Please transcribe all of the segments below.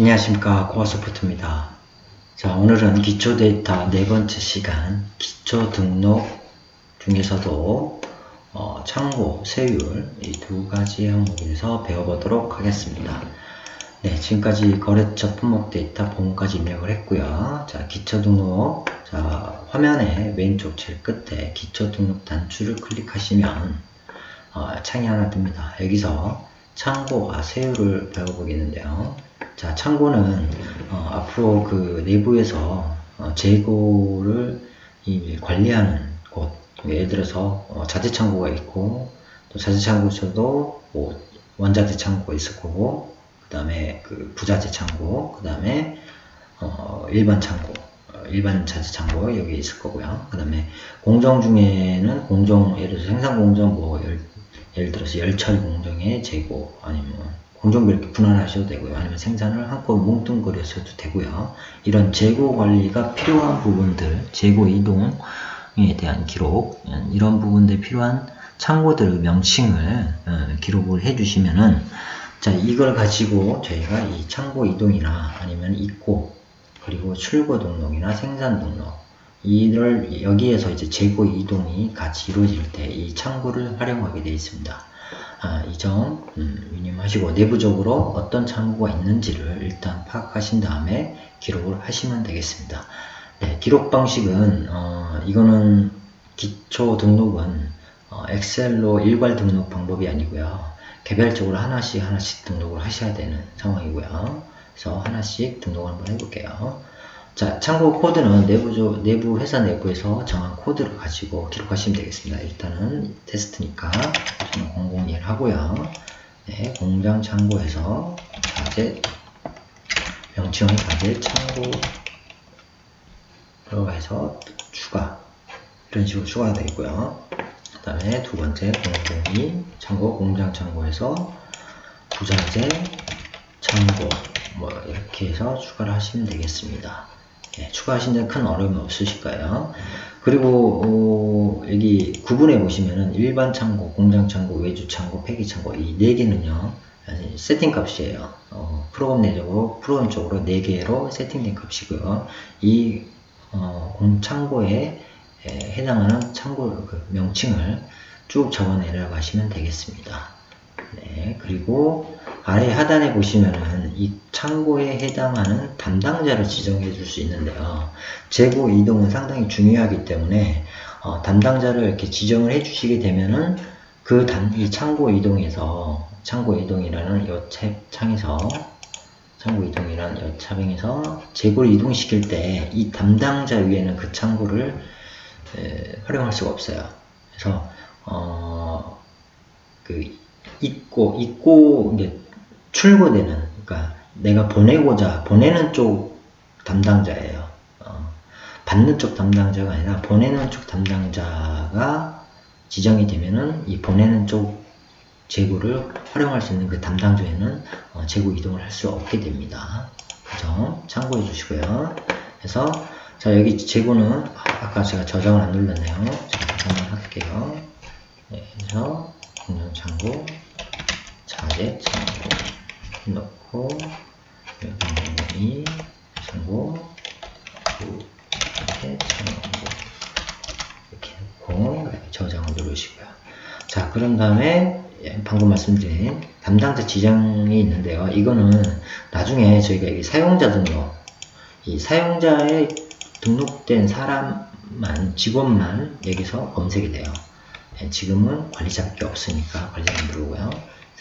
안녕하십니까 고아소프트입니다. 자 오늘은 기초 데이터 네 번째 시간 기초 등록 중에서도 어, 창고, 세율 이 두 가지 항목에서 배워보도록 하겠습니다. 네 지금까지 거래처 품목 데이터 본문까지 입력을 했고요. 자 기초 등록 자 화면의 왼쪽 제일 끝에 기초 등록 단추를 클릭하시면 어, 창이 하나 뜹니다. 여기서 창고와 세율을 배워보겠는데요. 자, 창고는 어, 앞으로 그 내부에서 어, 재고를 이 관리하는 곳, 예를 들어서 어, 자재 창고가 있고 또 자재 창고에서도 뭐 원자재 창고가 있을 거고 그 다음에 그 부자재 창고, 그 다음에 어, 일반 창고, 어, 일반 자재 창고 여기 있을 거고요. 그 다음에 공정 중에는 공정 예를 들어서 생산 공정 뭐 예를, 예를 들어서 열처리 공정의 재고 아니면 공정비 이렇게 분할하셔도 되고요. 아니면 생산을 한꺼번에 뭉뚱그려서도 되고요. 이런 재고 관리가 필요한 부분들, 재고 이동에 대한 기록, 이런 부분들에 필요한 창고들 명칭을 어, 기록을 해주시면은 자 이걸 가지고 저희가 이 창고 이동이나 아니면 입고 그리고 출고 등록이나 생산 등록 이를 여기에서 이제 재고 이동이 같이 이루어질 때 이 창고를 활용하게 되어 있습니다. 아, 이점 음, 유념하시고 내부적으로 어떤 창고가 있는지를 일단 파악하신 다음에 기록을 하시면 되겠습니다. 네, 기록 방식은 어, 이거는 기초 등록은 어, 엑셀로 일괄 등록 방법이 아니고요. 개별적으로 하나씩 하나씩 등록을 하셔야 되는 상황이고요. 그래서 하나씩 등록을 한번 해볼게요. 자, 참고 코드는 내부, 내부 회사 내부에서 정한 코드를 가지고 기록하시면 되겠습니다. 일단은 테스트니까 저는 001 하고요. 네, 공장 창고에서 자재 명칭은 자재 창고 들어가서 추가 이런 식으로 추가가 되겠고요. 그 다음에 두 번째 002 창고 공장 창고에서 부자재 창고 뭐 이렇게 해서 추가를 하시면 되겠습니다. 네, 추가하신 데큰 어려움이 없으실 거예요. 그리고 어, 여기 구분해 보시면은 일반 창고, 공장 창고, 외주 창고, 폐기 창고 이 네 개는요 세팅 값이에요. 어, 프로그램 내적으로 프로그램 쪽으로 네 개로 세팅된 값이고요. 이 어, 창고에 에, 해당하는 창고 그 명칭을 쭉 적어 내려가시면 되겠습니다. 네, 그리고 아래 하단에 보시면은 이 창고에 해당하는 담당자를 지정해 줄 수 있는데요. 재고 이동은 상당히 중요하기 때문에 어, 담당자를 이렇게 지정을 해 주시게 되면은 그이 창고 이동에서 창고 이동이라는 요 창에서 창고 이동이라는 요 차뱅에서 재고를 이동시킬 때 이 담당자 위에는 그 창고를 에, 활용할 수가 없어요. 그래서 어, 그 있고 있고 이제 출고되는 내가 보내고자 보내는 쪽 담당자예요. 어, 받는 쪽 담당자가 아니라 보내는 쪽 담당자가 지정이 되면은 이 보내는 쪽 재고를 활용할 수 있는 그 담당자에는 어, 재고 이동을 할 수 없게 됩니다. 그죠? 참고해 주시고요. 그래서 자 여기 재고는 아까 제가 저장을 안 눌렀네요. 자, 한번 할게요. 네, 그래서 공룡 창고 자재 창고 넣고 여기 창고 이렇게 창고 이렇게 놓고 저장을 누르시고요. 자 그런 다음에 예, 방금 말씀드린 담당자 지정이 있는데요. 이거는 나중에 저희가 여기 사용자 등록 이 사용자의 등록된 사람만 직원만 여기서 검색이 돼요. 예, 지금은 관리자밖에 없으니까 관리자 누르고요.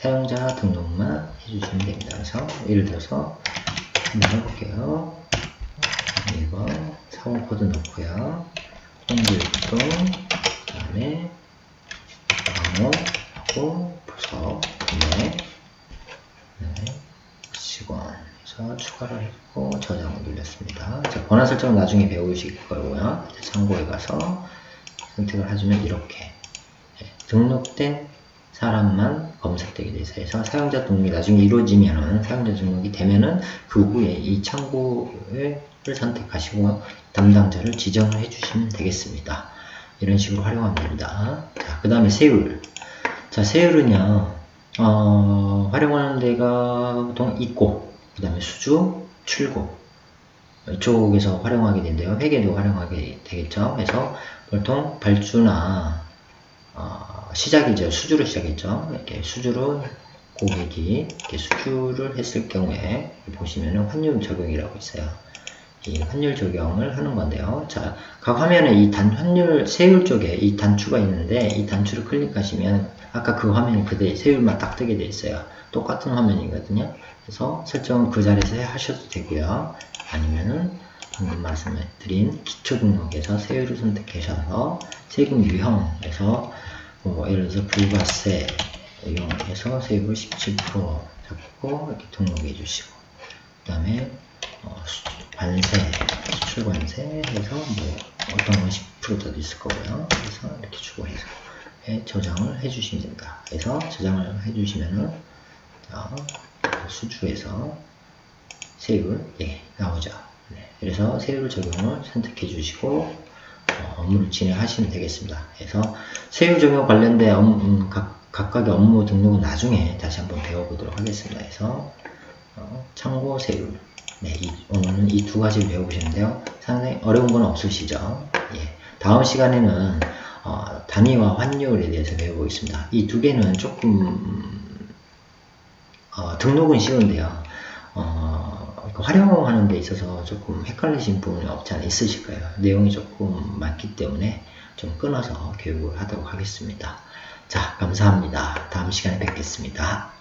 사용자 등록만 해주시면 됩니다. 그래서 예를 들어서 한번 해볼게요. 1번 사원 코드 넣고요. 홍보 일동 그 다음에 방호하고 부서 구매 네, 직원 해서 추가를 했고 저장을 눌렸습니다. 자, 권한 설정은 나중에 배우실 거고요. 참고에 가서 선택을 해주면 이렇게 네, 등록된 사람만 검색되게 돼서 해서 사용자 등록이 나중에 이루어지면은 사용자 등록이 되면은 그 후에 이 창구를 선택하시고 담당자를 지정을 해주시면 되겠습니다. 이런 식으로 활용하면 됩니다. 자, 그 다음에 세율. 자, 세율은요, 어, 활용하는 데가 보통 있고, 그 다음에 수주, 출고 이쪽에서 활용하게 된대요. 회계도 활용하게 되겠죠. 그래서 보통 발주나 어, 시작이죠. 수주로 시작했죠. 이렇게 수주로 고객이 이렇게 수주를 했을 경우에 보시면은 환율 적용이라고 있어요. 이 환율 적용을 하는 건데요. 자, 각 화면에 이 단 환율 세율 쪽에 이 단추가 있는데 이 단추를 클릭하시면 아까 그 화면이 그대로 세율만 딱 뜨게 돼 있어요. 똑같은 화면이거든요. 그래서 설정은 그 자리에서 하셔도 되고요. 아니면은 방금 말씀드린 기초 등록에서 세율을 선택하셔서 세금 유형에서 뭐 예를 들어서 부가세 이용해서 세율을 17% 잡고 이렇게 등록해 주시고 그 다음에 어, 수- 관세, 수출 관세 해서 뭐 어떤 건 10%도 있을 거고요. 그래서 이렇게 주고 해서 예, 저장을 해주시면 됩니다. 그래서 저장을 해주시면은 자, 수주에서 세율 예, 나오죠. 네, 그래서 세율 적용을 선택해 주시고 어, 업무를 진행하시면 되겠습니다. 그래서 세율 적용 관련된 업무, 음, 각, 각각의 업무 등록은 나중에 다시 한번 배워보도록 하겠습니다. 그래서 어, 참고 세율 네, 이, 오늘은 이 두 가지를 배워보시는데요. 상당히 어려운 건 없으시죠? 예. 다음 시간에는 어, 단위와 환율에 대해서 배워보겠습니다. 이 두 개는 조금 어, 등록은 쉬운데요. 어, 그 활용하는 데 있어서 조금 헷갈리신 부분이 없지 않아 있으실 거예요. 내용이 조금 많기 때문에 좀 끊어서 교육을 하도록 하겠습니다. 자, 감사합니다. 다음 시간에 뵙겠습니다.